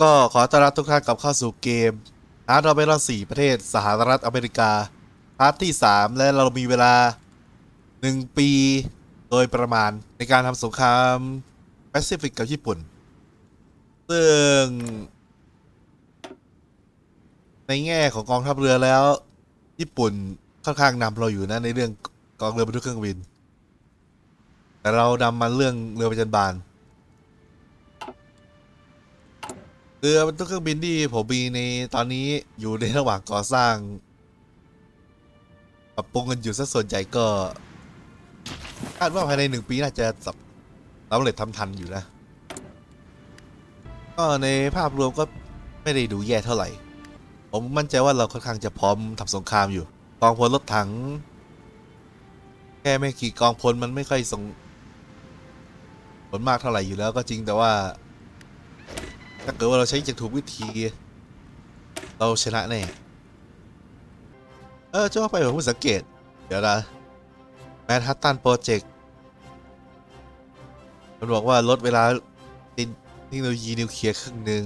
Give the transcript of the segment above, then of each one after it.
ก็ขอต้อนรับทุกท่านกลับเข้าสู่เกมอาร์ตอเบรสี่ประเทศสหรัฐอเมริกา พาร์ทที่ 3 และเรามีเวลา 1 ปีโดยประมาณในการทำสงครามแปซิฟิกกับญี่ปุ่น ซึ่ง ในแง่ของกองทัพเรือแล้ว ญี่ปุ่นค่อนข้างนำเราอยู่นะในเรื่องกองเรือบรรทุกเครื่องบิน แต่เรานำมาเรื่องเรือประจันบาน รือบรรทุกเครื่องบินที่ผมมีในตอนนี้อยู่ในระหว่างก่อสร้างปรับปรุงกันอยู่สักส่วนใหญ่ก็คาดว่าภายในหนึ่งปีน่าจะสำสำเร็จทำทันอยู่นะ ก็ในภาพรวมก็ไม่ได้ดูแย่เท่าไหร่ ผมมั่นใจว่าเราค่อนข้างจะพร้อมทำสงครามอยู่ กองพลรถถัง แค่ไม่กี่กองพลมันไม่ค่อยส่งผลมากเท่าไหร่อยู่แล้วก็จริงแต่ว่า ถ้าเกิดว่าเราใช้จากถูกวิธี เราชนะแน่เออจะว่าไปผมเพิ่งสังเกต เดี๋ยวนะแมนฮัตตันโปรเจกต์มันบอกว่าลดเวลาเทคโนโลยีนิวเคลียร์ครึ่งหนึ่ง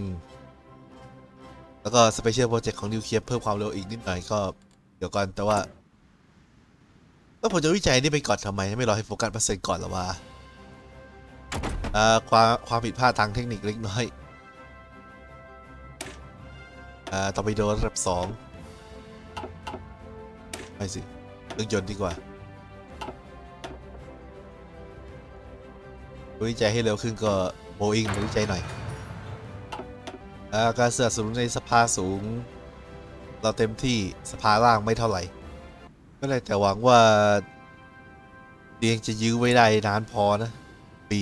แล้วก็สเปเชียลโปรเจกต์ของนิวเคลียร์เพิ่มความเร็วอีกนิดหน่อยก็ เดี๋ยวก่อนแต่ว่าแล้วผมจะวิจัยนี่ไปก่อนทำไม ไม่รอให้โฟกัสเปอร์เซ็นต์ก่อนหรอวะอ่าความความผิดพลาดทางเทคนิคเล็กน้อย อ่าต่อไปโดนระดับสองไม่สิเครื่องยนต์ดีกว่าวิจัยให้เร็วขึ้นก็โบอิงวิจัยหน่อยอ่าการเสือสนุนในสภาสูง เราเต็มที่สภาล่างไม่เท่าไหร่ ก็เลยแต่หวังว่าเดียงจะยื้อไว้ได้นานพอนะ ปี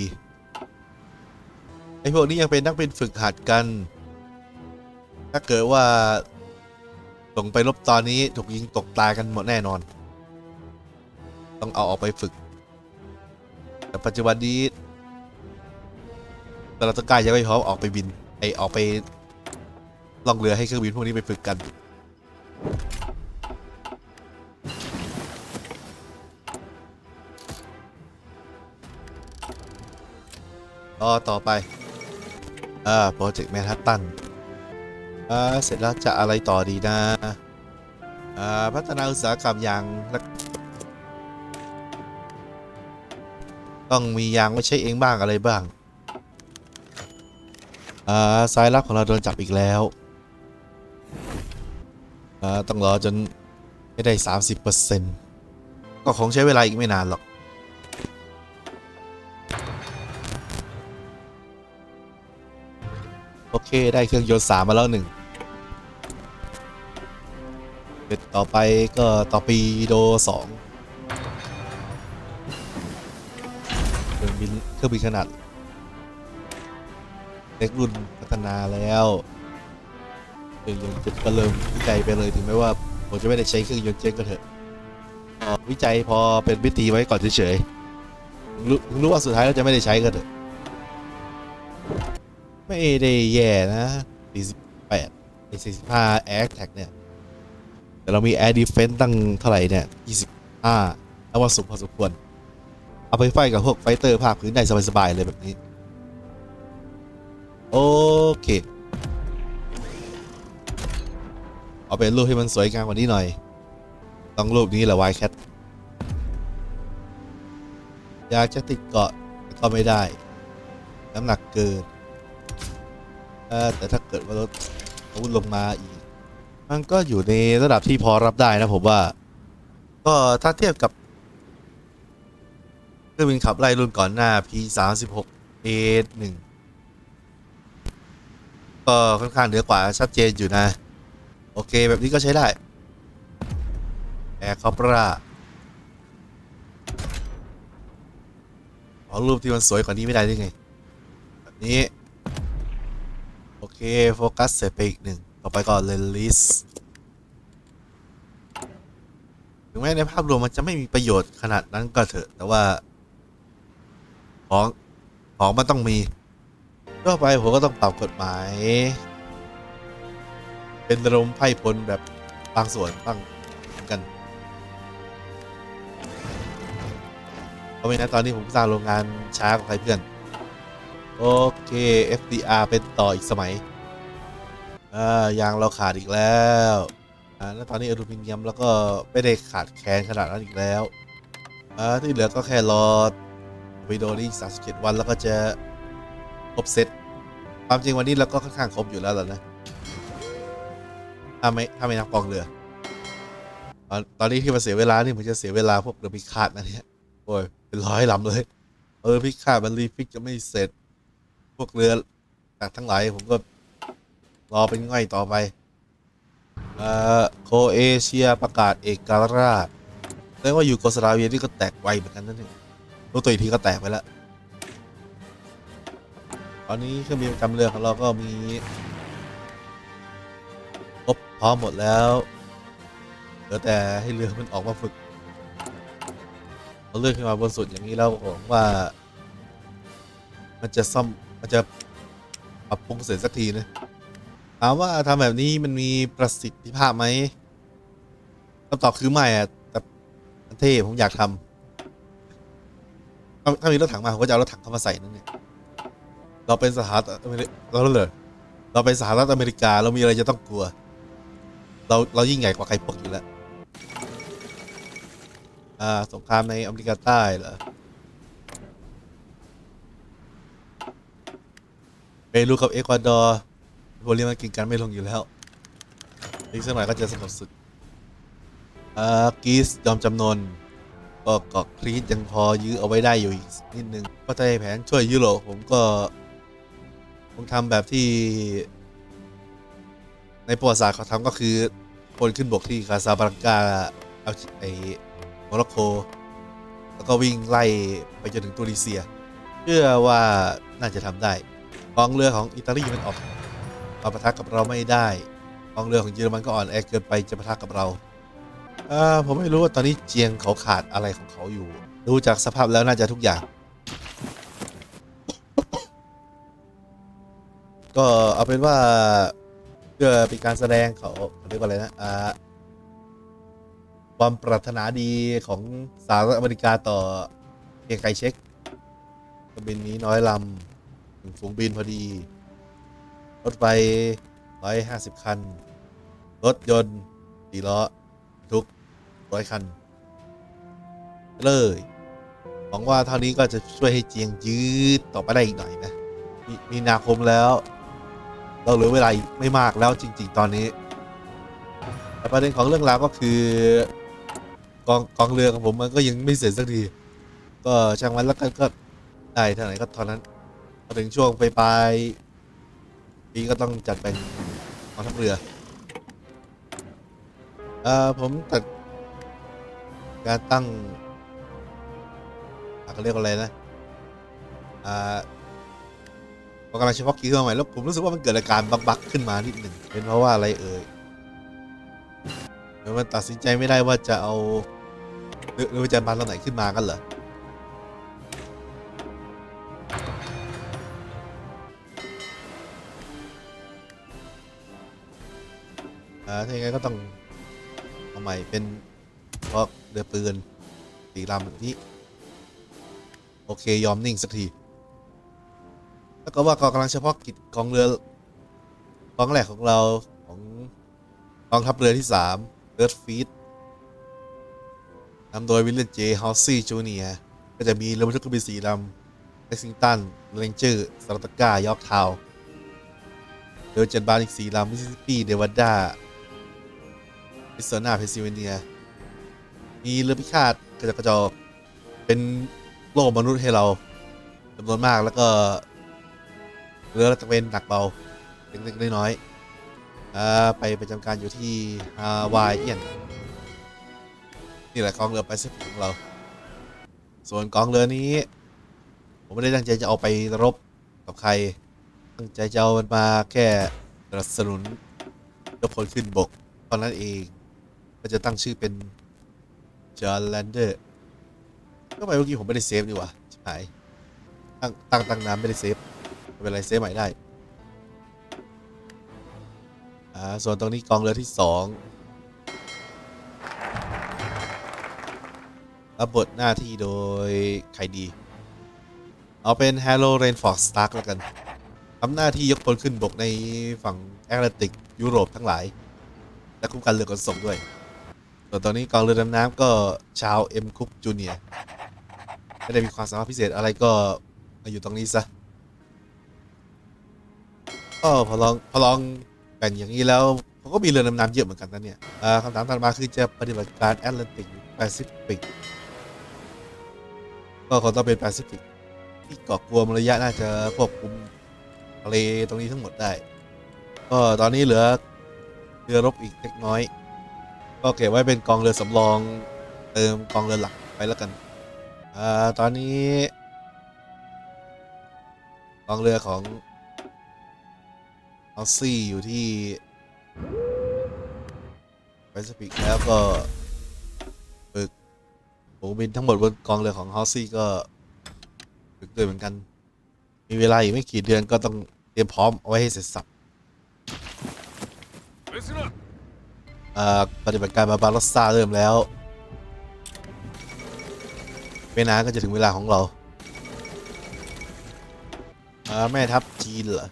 ไอพวกนี้ยังเป็นนักเป็นฝึกหัดกัน ถ้าเกิดว่าส่งไปรบตอนนี้ถูกยิงตกตายกันหมดแน่นอน ต้องเอาออกไปฝึก แต่ปัจจุบันนี้แต่เราต้องการยังไม่พร้อมออกไปบินไอออกไปล่องเรือให้เครื่องบินพวกนี้ไปฝึกกันต่อต่อไปอ่าโปรเจกต์แมนฮัตตัน อ่าเสร็จแล้วจะอะไรต่อดีนะอ่าพัฒนาอุตสาหกรรมยางและต้องมียางไว้ใช้เองบ้างอะไรบ้างอ่าสายลับของเราโดนจับอีกแล้วอ่าต้องรอจนไม่ได้ 30%ก็คงใช้เวลาอีกไม่นานหรอกโอเค ได้เครื่องยนต์สามมาแล้วหนึ่ง ต่อไปก็ต่อปีโดสองเครื่องบินเครื่องบินขนาดเล็กรุ่นพัฒนาแล้วเครื่องยนต์เจ็ตก็เริ่มวิจัยไปเลยถึงแม้ว่าผมจะไม่ได้ใช้เครื่องยนต์เจ็ตก็เถอะวิจัยพอเป็นวิธีไว้ก่อนเฉยๆรู้รู้ว่าสุดท้ายเราจะไม่ได้ใช้ก็เถอะไม่ได้แย่นะ48ไอ้45 Air Tag เนี่ย แต่เรามี Air Defense ตั้งเท่าไหร่เนี่ย 25แล้วว่าสูงพอสมควร เอาไปไฟกับพวกไฟเตอร์ภาคพื้นได้สบายๆเลยแบบนี้ โอเคเอาเป็นรูปให้มันสวยงามกว่านี้หน่อย ต้องรูปนี้แหละ Wildcat อยากจะติดเกาะแต่ก็ไม่ได้ น้ำหนักเกินแต่ถ้าเกิดว่าลดอาวุธลงมาอีก มันก็อยู่ในระดับที่พอรับได้นะผมว่า ก็ถ้าเทียบกับเครื่องบินขับไล่รุ่นก่อนหน้า P36 A1 ก็ค่อนข้างเหนือกว่าชัดเจนอยู่นะ โอเคแบบนี้ก็ใช้ได้แอร์คอปราเอรูปที่มันสวยกว่านี้ไม่ได้ได้ไง แบบนี้ โอเค โฟกัสเสร็จไปอีกหนึ่ง ต่อไปก็เลนลิสถึงแม้ในภาพรวมมันจะไม่มีประโยชน์ขนาดนั้นก็เถอะ แต่ว่า ของ ของมันต้องมีก็ไปผมก็ต้องปรับกฎหมาย เป็นระดมไพ่พลแบบบางส่วนบ้างเหมือนกันเพราะไม่นั้นตอนนี้ผมสร้างโรงงานช้ากว่าใครเพื่อน โอเค FDR เป็นต่ออีกสมัย อ่ายางเราขาดอีกแล้วอ่าแล้วตอนนี้อลูมิเนียมแล้วก็ไม่ได้ขาดแคลนขนาดนั้นอีกแล้วอ่าที่เหลือก็แค่รอวิดีโอนี้สามสิบเจ็ดวันแล้วก็จะครบเซตความจริงวันนี้เราก็ค่อนข้างครบอยู่แล้วแล่ะนะถ้าไม่ถ้าไม่นับกองเรือตอนตอนนี้ที่มาเสียเวลานี่มันจะเสียเวลาพวกเรือพิฆาตนะเนี่ยโอ้ยเป็นร้อยลำเลย เออพิฆาตมันรีฟิกจะไม่เสร็จ พวกเรือจากทั้งหลายผมก็ รอเป็นง่อยต่อไป เอ่อ โคเอเชียประกาศเอกราชแสดงว่าอยู่โกสลาเวียนี่ก็แตกไวเหมือนกันนั่นเองรู้ตัวอีกทีก็แตกไปแล้ว ตอนนี้เครื่องบินประจำเรือของเราก็มีครบพร้อมหมดแล้วเหลือแต่ให้เรือมันออกมาฝึกเอาเรือขึ้นมาบนสุดอย่างนี้แล้วผมว่า มันจะซ่อมมันจะปรับปรุงเสร็จสักทีนะ ถามว่าทำแบบนี้มันมีประสิทธิภาพไหมคำตอบคือไม่อะแต่เท่ผมอยากทำถ้าถ้ามีรถถังมาผมก็จะเอารถถังเข้ามาใส่นั่นเนี่ยเราเป็นสหรัฐอเมริกเราเลยเราเป็นสหรัฐอเมริกาเรามีอะไรจะต้องกลัว เราเรายิ่งใหญ่กว่าใครพวกอยู่แล้วอ่าสงครามในอเมริกาใต้เหรอเปรูกับเอกวาดอร์ พวกนี้มันกินกันไม่ลงอยู่แล้วอีกสักหน่อยก็จะสงบสุดอ่ากรีซยอมจำนนก็เกาะครีตยังพอยื้อเอาไว้ได้อยู่อีกนิดนึงก็จะให้แผนช่วยยุโรปผมก็ผมทำแบบที่ ในประวัติศาสตร์เขาทำก็คือคนขึ้นบกที่คาซาบลังกาเอาไอ้โมร็อกโก แล้วก็วิ่งไล่ไปจนถึงตูนิเซีย เชื่อว่าน่าจะทำได้กองเรือของอิตาลีมันออก มาปะทะกับเราไม่ได้กองเรือของเยอรมันก็อ่อนแอเกินไปจะปะทะกับเราเอ่อผมไม่รู้ว่าตอนนี้เจียงเขาขาดอะไรของเขาอยู่ ดูจากสภาพแล้วน่าจะทุกอย่าง ก็เอาเป็นว่าเพื่อเป็นการแสดงเขาเรียกว่าอะไรนะอ่าความปรารถนาดีของสหรัฐอเมริกาต่อเพียงไกเช็คบินนี้น้อยลำถึงฝูงบินพอดี รถไฟ150 คัน รถยนต์สี่ล้อ ทุกร้อยคัน เลย หวังว่าเท่านี้ก็จะช่วยให้เจียงยืดต่อไปได้อีกหน่อยนะมมีนาคมแล้ว เราเหลือเวลาไม่มากแล้วจริง ๆ ตอนนี้ แต่ประเด็นของเรื่องราวก็คือกองกองเรือของผมมันก็ยังไม่เสร็จสักที ก็ช่างมันแล้วกันก็ได้เท่าไหร่ก็เท่านั้นพอถึงช่วงไปปลายๆ ปีก็ต้องจัดเป็นกองทัพเรือ เอ่อผมตัดการตั้งอะเขาเรียกว่าอะไรนะอ่ากองกำลังเฉพาะกิจขึ้นมาใหม่แล้วผมรู้สึกว่ามันเกิดอาการบักๆขึ้นมานิดหนึ่งเป็นเพราะว่าอะไรเอ่ยเดี๋ยวมันตัดสินใจไม่ได้ว่าจะเอาเรือเรือประจันบานลำไหนขึ้นมากันเหรอ อ่าถ้าอย่างงั้นก็ต้องเอาใหม่เป็นเพราะเรือปืนสีลำแบบนี้โอเค ยอมนิ่ง สักที แล้วก็ว่ากองกำลังเฉพาะกิจกองเรือกองแรกของเราของกองทัพเรือที่3 Third Fleet นำโดยวิลเลนเจฮาวซี่จูเนียก็จะมีเรือบรรทุกเครื่องบินสีลำเล็กซิงตันเรนเจอร์สตาร์กายอร์กทาวเรือเจ็ดบานอีกสีลำมิสซิสซิปปีเดวาดา อิสโซนาเพนซิลเวเนีย มีเรือพิฆาตกระจกกระจอกเป็นโลกมนุษย์ให้เราจำนวนมากแล้วก็ เรือตะเวนหนักเบาเล็กๆน้อยๆอ่าไปประจำการอยู่ที่ฮาวายเอียนนี่แหละกองเรือแปซิฟิกของเรา ส่วนกองเรือนี้ ผมไม่ได้ตั้งใจจะเอาไปรบกับใคร ตั้งใจจะเอามันมาแค่สนับสนุนยกพลขึ้นบกตอนนั้นเอง ก็จะตั้งชื่อเป็นจอร์แลนเดอร์ก็ไปเมื่อกี้ผมไม่ได้เซฟดีกว่าชิบหายตั้งตั้งตั้งน้ำไม่ได้เซฟไม่เป็นไรเซฟใหม่ได้อ่าส่วนตรงนี้กองเรือที่สองรับบทหน้าที่โดย ใครดี เอาเป็น Hello Rainford Stark แล้วกันทำหน้าที่ยกพลขึ้นบกในฝั่งแอตแลนติก ยุโรปทั้งหลาย และคุ้มกันเรือขนส่งด้วย ส่วนตอนนี้กองเรือดำน้ำก็ชาวเอ็มคุกจูเนียไม่ได้มีความสามารถพิเศษอะไรก็มาอยู่ตรงนี้ซะก็พอลองพอลองแบ่งอย่างนี้แล้วเขาก็มีเรือดำน้ำเยอะเหมือนกันนะเนี่ยคำถามถัดมาคือจะปฏิบัติการแอตแลนติกแปซิฟิกก็คงต้องเป็นแปซิฟิกที่เกาะกลัวมระยะน่าจะควบคุมทะเลตรงนี้ทั้งหมดได้ ก็ตอนนี้เหลือเรือรบอีกเล็กน้อย ก็เก็บไว้เป็นกองเรือสำรองเติมกองเรือหลักไปแล้วกันอ่าตอนนี้กองเรือของออสซี่อยู่ที่แปซิฟิกแล้วก็ฝึกฝูงบินทั้งหมดบนกองเรือของฮอสซี่ก็ฝึกด้วยเหมือนกัน มีเวลาอีกไม่กี่เดือนก็ต้องเตรียมพร้อมเอาไว้ให้เสร็จสับ Listen up. อ่า ปฏิบัติการบาบารัสซาเริ่มแล้วไม่นานก็จะถึงเวลาของเราแม่ทัพจีนเหรอ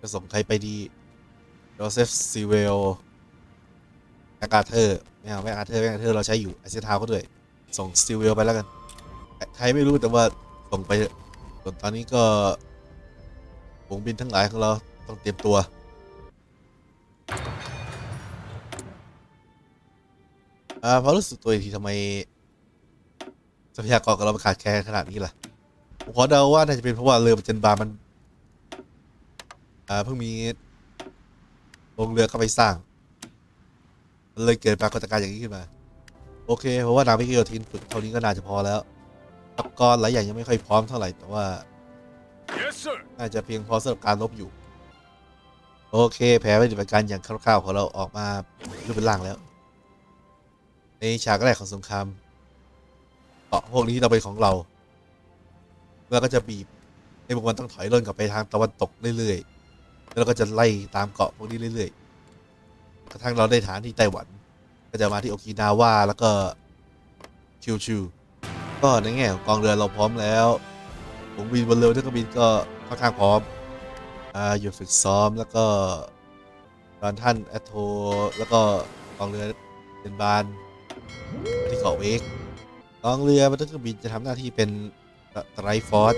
จะส่งใครไปดีโจเซฟซีเวลแมคอาเธอร์ไม่เอาแมคอาเธอร์แมคอาเธอร์เราใช้อยู่ไอเซทาวก็ด้วย ส่งซีเวลไปแล้วกัน ใครไม่รู้แต่ว่าส่งไปส่วนตอนนี้ก็วงบินทั้งหลายของเราต้องเตรียมตัว อ่าเพราะรู้สึกตัวอีกทีทำไมทรัพยากรของเรามันขาดแคลนขนาดนี้ล่ะ ผมขอเดาว่าน่าจะเป็นเพราะว่าเรือประจันบานมัน อ่าเพิ่งมีลงเรือเข้าไปสร้างมันเลยเกิดปรากฏการณ์อย่างนี้ขึ้นมา โอเคเพราะว่านาวิกโยธินฝึกเท่านี้ก็น่าจะพอแล้วอุปกรณ์หลายอย่างยังไม่ค่อยพร้อมเท่าไหร่แต่ว่า Yes, sir. น่าจะเพียงพอสำหรับการลบอยู่ โอเค แผนปฏิบัติการอย่างคร่าวๆของเราออกมารูปเป็นร่างแล้ว ในฉากแรกของสงครามเกาะพวกนี้เราเป็นของเรา แล้วก็จะบีบให้พวกมันต้องถอยร่นกลับไปทางตะวันตกเรื่อยๆ แล้วเราก็จะไล่ตามเกาะพวกนี้เรื่อยๆ กระทั่งเราได้ฐานที่ไต้หวัน ก็จะมาที่โอกินาวาแล้วก็คิวชูก็ในแง่ของกองเรือเราพร้อมแล้วผมบินบนเรือที่ก็บินก็ค่อนข้างพร้อมอ่าหยุดฝึกซ้อมแล้วก็ตอนท่านแอตโทแล้วก็กองเรือเป็นบาน ที่เกาะเวกกองเรือมันก็บินจะทำหน้าที่เป็นไตรฟอร์ด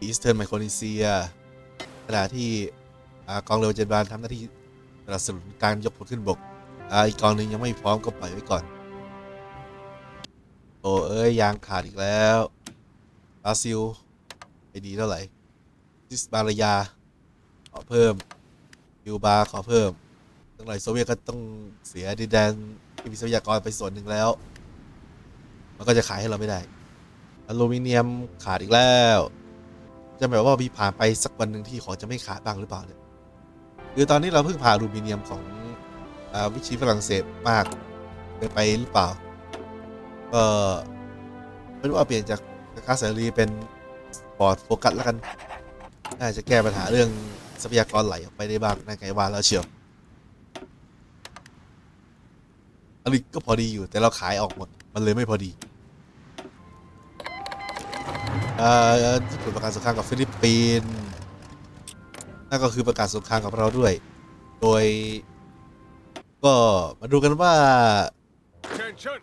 อีสเทิร์นไมโครนีเซียขณะที่กองเรือเจนบานทำหน้าที่สนับสนุนการยกพลขึ้นบกอีกกองหนึ่งยังไม่พร้อมก็ปล่อยไว้ก่อน โอ้เอ้ยยางขาดอีกแล้วบราซิลไม่ดีเท่าไหร่ซิสบารยาขอเพิ่มคิวบาขอเพิ่มตั้งหลายโซเวียตก็ต้องเสียดินแดน มีทรัพยากรไปส่วนหนึ่งแล้ว มันก็จะขายให้เราไม่ได้ อลูมิเนียมขาดอีกแล้ว จะแบบว่ามีผ่านไปสักวันหนึ่งที่ของจะไม่ขาดบ้างหรือเปล่าเนี่ยคือตอนนี้เราเพิ่งผ่าอลูมิเนียมของอาวิชีฝรั่งเศสมากเกินไปหรือเปล่าก็ไม่รู้ว่าเปลี่ยนจากคาเสรีเป็นปอร์ตโฟกัสแล้วกัน น่าจะแก้ปัญหาเรื่องทรัพยากรไหลออกไปได้บ้างในไกลว่าแล้วเชียว อันนี้ก็พอดีอยู่แต่เราขายออกหมด มันเลยไม่พอดีญี่ปุ่นประกาศสงครามกับฟิลิปปินส์นั่นก็คือประกาศสงครามกับเราด้วย โดย ก็มาดูกันว่า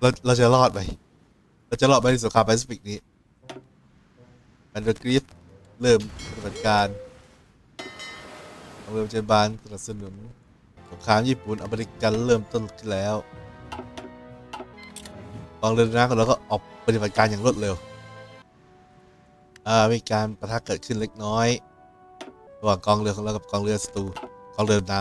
เราเราจะรอดไหมเราจะรอดไหมในสงครามแปซิฟิกนี้อันเดอร์กรีฟเริ่มปฏิบัติการเริ่มเจนบานสนับสนุนสงครามญี่ปุ่นอเมริกันเริ่มต้นขึ้นแล้ว กองเรือน้ำของเราก็ออกปฏิบัติการอย่างรวดเร็วอ่ามีการประทะเกิดขึ้นเล็กน้อยระหว่างกองเรือของเรากับกองเรือศัตรูกองเรือน้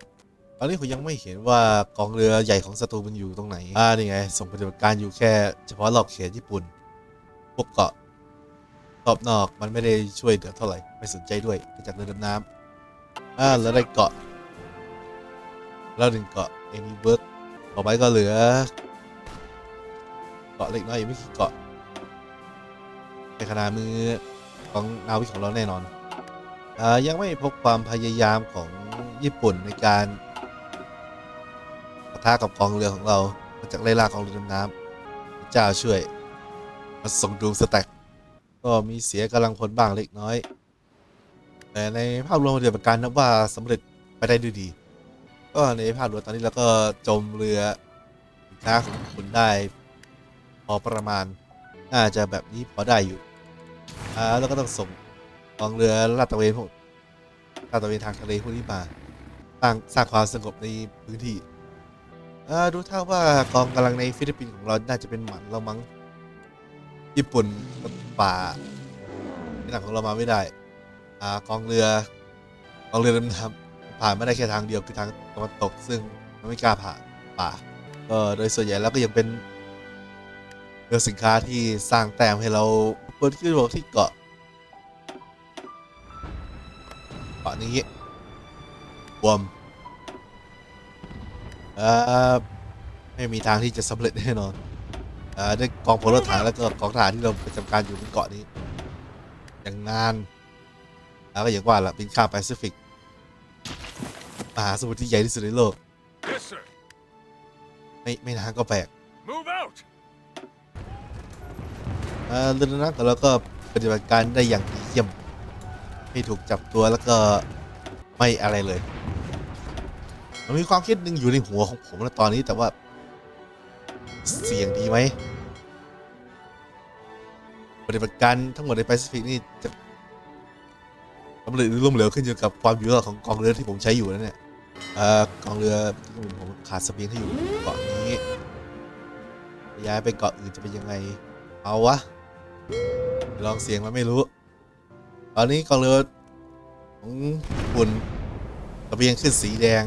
ำตอนนี้ผมยังไม่เห็นว่ากองเรือใหญ่ของศัตรูมันอยู่ตรงไหน อ่า นี่ไง ส่งปฏิบัติการอยู่แค่ เฉพาะรอบเขตญี่ปุ่น พวกเกาะรอบนอกมันไม่ได้ช่วยเหลือเท่าไหร่ ไม่สนใจด้วยจากเรือดำน้ำอ่า แล้วได้เกาะ แล้วหนึ่งเกาะเอนิเบิร์กต่อไปก็เหลือ เกาะเล็กน้อยไม่กี่เกาะในขณะมือของนาวิกของเราแน่นอนอยังไม่พบความพยายามของญี่ปุ่นในการปะทะกับกองเรือของเรามาจากไล่ล่ากองเรือดำน้ำเจ้าช่วยมาส่งดูสแต็กก็มีเสียกำลังพลบ้างเล็กน้อย แต่ในภาพรวมปฏิบัติการนับว่าสำเร็จไปได้ด้วยดี ก็ในภาพรวมตอนนี้เราก็จมเรือสินค้าของคุณได้ อประมาณ น่าจะแบบนี้พอได้อยู่อ่าแล้วก็ต้องส่งกองเรือลาดตระเวนพวกลาดตระเวนทางทะเลพวกนี้มาสร้างสร้างความสงบในพื้นที่อ่าดูท่าว่ากองกำลังในฟิลิปปินส์ของเราน่าจะเป็นหมันเรามั้งญี่ปุ่นป่าที่หนังของเรามาไม่ได้อ่ากองเรือกองเรือดำน้ำผ่านไม่ได้แค่ทางเดียวคือทางตะวันตกซึ่งมันไม่กล้าผ่านป่าก็โดยส่วนใหญ่แล้วก็ยังเป็น เรือสินค้าที่สร้างแต้มให้เราบนขึ้นบกที่เกาะเกาะนี้บวมเอ่อไม่มีทางที่จะสำเร็จแน่นอนเอ่อด้วยกองพลรถถังแล้วก็กองทหารที่เราประจำการอยู่บนเกาะนี้ อย่างงานแล้วก็อย่างว่าละเป็นข้ามแปซิฟิกมหาสมุทรที่ใหญ่ที่สุดในโลก Yes, sir. ไม่ไม่นานก็แปลก Move out. เอ่อเรือดำน้ำของเราก็ปฏิบัติการได้อย่างดีเยี่ยมไม่ถูกจับตัวแล้วก็ไม่อะไรเลยมันมีความคิดหนึ่งอยู่ในหัวของผมนะตอนนี้แต่ว่า เสี่ยงดีไหมปฏิบัติการทั้งหมดในแปซิฟิกนี่จะสำเร็จหรือล้มเหลวขึ้นอยู่กับความอยู่รอดของกองเรือที่ผมใช้อยู่นั่นเนี่ยเอ่อกองเรือที่ผมขาดเสบียงที่อยู่เกาะนี้ย้ายไปเกาะอื่นจะเป็นยังไง เอาวะ ลองเสียงมันไม่รู้ ตอนนี้กองเรือของปุ่นเบียงขึ้นสีแดง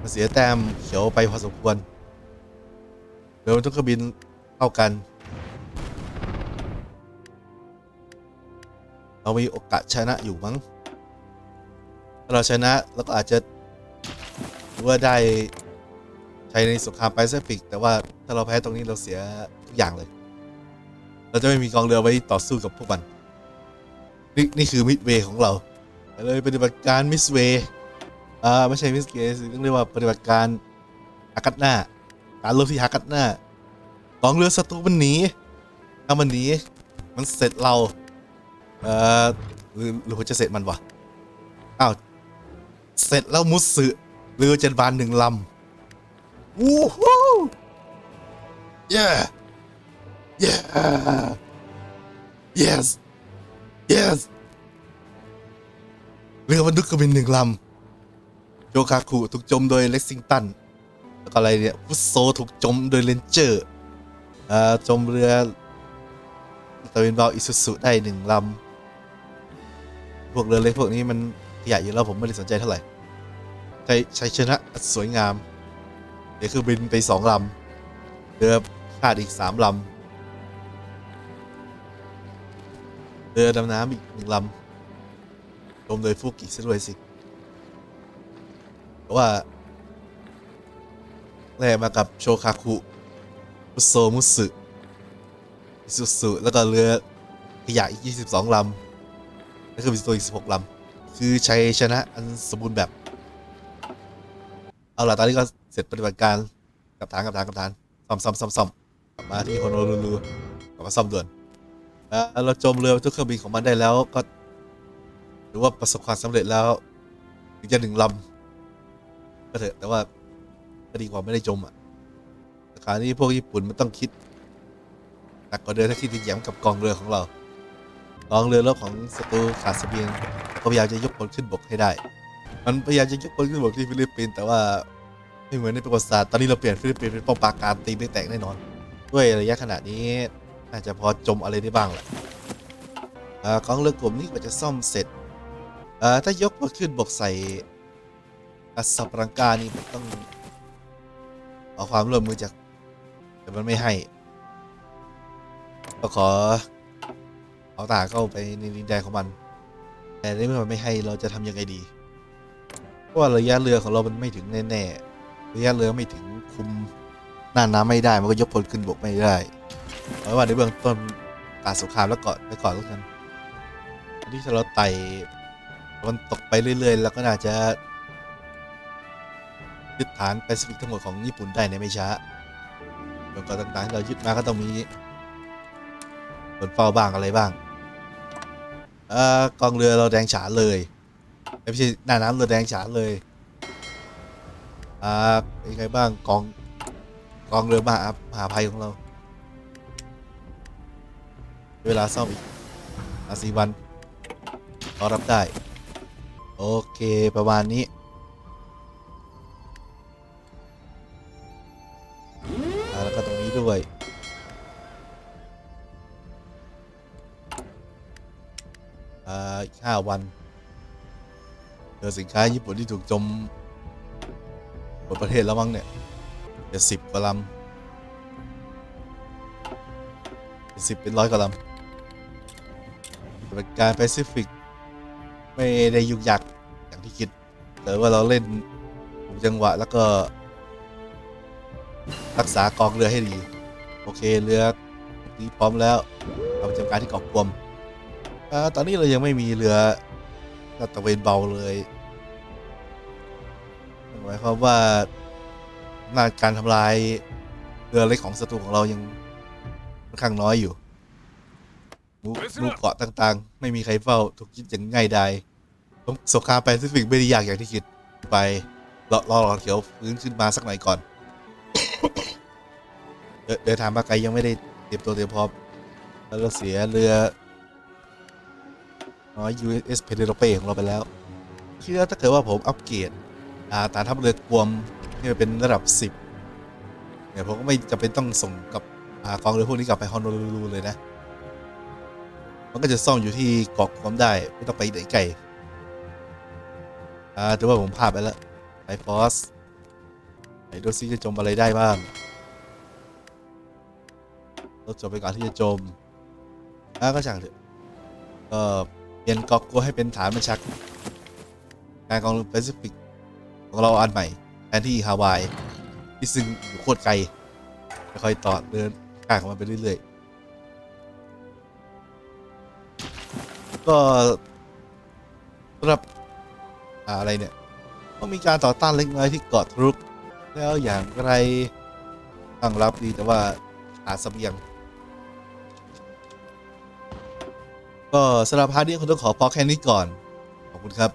มันเสียแต้มเขียวไปพอสมควรเรือทุกเครื่องบินเท่ากัน เรามีโอกาสชนะอยู่มั้ง ถ้าเราชนะเราก็อาจจะถือว่าได้ใช้ในสงครามแปซิฟิกแต่ว่าถ้าเราแพ้ตรงนี้เราเสียทุกอย่างเลย เราจะไม่มีกองเรือไว้ต่อสู้กับพวกมัน นี่นี่คือมิดเวย์ของเราเลยปฏิบัติการมิสเวย์อ่าไม่ใช่มิสเวย์ต้องเรียกว่าปฏิบัติการฮากัดหน้า การรบที่ฮากัดหน้ากองเรือศัตรูมันหนีถ้ามันหนีมันเสร็จเราเอ่อหรือหรือว่าจะเสร็จมันวะอ้าวเสร็จแล้วมุดสึเรือเจนบานหนึ่งลำวู้ฮู้เย้ เย้ yes yes เรือบรรทุกเครื่องบินหนึ่งลำโยคาคุถูกจมโดยเล็กซิงตัน แล้วก็อะไรเนี่ยฟุตโซถูกจมโดยเลนเจอร์อ่อจมเรือตะเวนบอลอิสุสุได้หนึ่งลำ พวกเรือเล็กพวกนี้มันขยะอยู่แล้วผมไม่ได้สนใจเท่าไหร่ใช้ใช้ชนะสวยงาม เดี๋ยวคือบินไปสองลำเรือขาดอีกสามลำ เรือดำน้ำอีกหนึ่งลำรวมโดยฟูกิซะด้วยสิแต่ว่าแลกมากับโชคาคุมุโซมุสึอิซุสุแล้วก็เรือขยะอีก 22 ลำแล้วก็มีตัวอีก 16 ลำ คือชัยชนะอันสมบูรณ์แบบ เอาล่ะ ตอนนี้ก็เสร็จปฏิบัติการ กับฐานกับฐานกับฐานซ่อมซ่อมซ่อมซ่อมกลับมาที่โฮโนลูลูกลับมาซ่อมด่วน เราจมเรือทุกเครื่องบินของมันได้แล้วก็ถือว่าประสบความสำเร็จแล้วถึงจะหนึ่งลำก็เถอะแต่ว่าก็ดีกว่าไม่ได้จมอะแต่ครานี้พวกญี่ปุ่นมันต้องคิดหนักกว่าเดิมถ้าคิดถึงแย้มกับกองเรือของเรากองเรือรบของศัตรูขาดเสบียงก็พยายามจะยกพลขึ้นบกให้ได้ มันพยายามจะยกพลขึ้นบกที่ฟิลิปปินส์แต่ว่าไม่เหมือนในประวัติศาสตร์ตอนนี้เราเปลี่ยนฟิลิปปินส์เป็นป้อมปราการตีไม่แตกแน่นอน ด้วยระยะขนาดนี้ น่าจะพอจมอะไรได้บ้างแหละอ่อกองเรือกลุ่มนี้กว่าจะซ่อมเสร็จอ่อถ้ายกพลขึ้นบกใส่กัสปรังกานี่มันต้องขอความร่วมมือจาก แต่มันไม่ให้ ก็ขอเอาตาเข้าไปในดินแดนของมัน แต่ในเมื่อมันไม่ให้เราจะทำยังไงดี เพราะว่าระยะเรือของเรามันไม่ถึงแน่ๆระยะเรือไม่ถึงคุมหน้าน้ำไม่ได้มันก็ยกพลขึ้นบกไม่ได้ เอาไว้ว่าในเบื้องต้นการสงครามแล้วก่อนไปก่อนแล้วกันอันนี้ถ้าเราไต่มันตกไปเรื่อยๆ แล้วก็น่าจะยึดฐานแปซิฟิกทั้งหมดของญี่ปุ่นได้ในไม่ช้าแล้วก็ต่างๆที่เรายึดมาก็ต้องมีบนเฝ้าบ้างอะไรบ้างเอ่อกองเรือเราแดงฉานเลยไม่ใช่หน้าน้ำเรือแดงฉานเลยอ่าเป็นไงบ้างกองกองเรือมหามหาภัยของเรา เวลาซ่อมอีกอาสี่วันพอรับได้ โอเคประมาณนี้อ่าแล้วก็ตรงนี้ด้วยอ่าอีกห้าวันเจอสินค้าญี่ปุ่นที่ถูกจมหมดประเทศแล้วมั้งเนี่ยจะสิบกว่าลำเป็นสิบเป็นร้อยกว่าลำ เป็นการแปซิฟิกไม่ได้ยุ่งยากอย่างที่คิดแต่ว่าเราเล่นถูกจังหวะแล้วก็ รักษากองเรือให้ดี โอเคเรือนี้พร้อมแล้วเราไปทำการที่เกาะกวมอตอนนี้เรายังไม่มีเรือลาดตะเวนเบาเลยหมายความว่าอำนาการทำลายเรือเล็กของศัตรูของเรายังค่อนข้างน้อยอยู่ หมู่หมู่เกาะต่างๆ ไม่มีใครเฝ้าถูกยึดอย่างง่ายดายสงครามแปซิฟิกไม่ได้ยากอย่างที่คิดไปรอรอรอเขียวฟื้นขึ้นมาสักหน่อยก่อนเดินเดินทางมาไกลยังไม่ได้เตรียมตัวเตรียมพร้อมแล้วเราเสียเรือน้อย USS Penelope ของเราไปแล้วคิดว่าถ้าเกิดว่าผมอัปเกรดอ่าฐานทัพเรือกวมให้มันเป็นระดับ 10เนี่ยผมก็ไม่จำเป็นต้องส่งกับอ่ากองเรือพวกนี้กลับไปฮอนโนลูลูเลยนะ มันก็จะซ่อมอยู่ที่เกาะความได้ไม่ต้องไปไหนไกลอ่าแต่ว่าผมพลาดไปแล้วไอฟอสไหนดูซิจะจมอะไรได้บ้างราจบไปก่อนที่จะจมอะก็ช่างเถอะก็เปลี่ยนกอกโกให้เป็นฐานบัญชาการกองแปซิฟิกของเราอันใหม่แทนที่ฮาวายที่ซึ่งอยู่โคตรไกลค่อยต่อเดินข้างของมันไปเรื่อยๆ ก็สำหรับอะไรเนี่ยก็มีการต่อต้านเล็กน้อยที่เกาะทรุก แล้วอย่างไรตั้งรับดีแต่ว่าหาเสบียง ก็สำหรับพาร์ทนี้คุณต้องขอพอแค่นี้ก่อน ขอบคุณครับ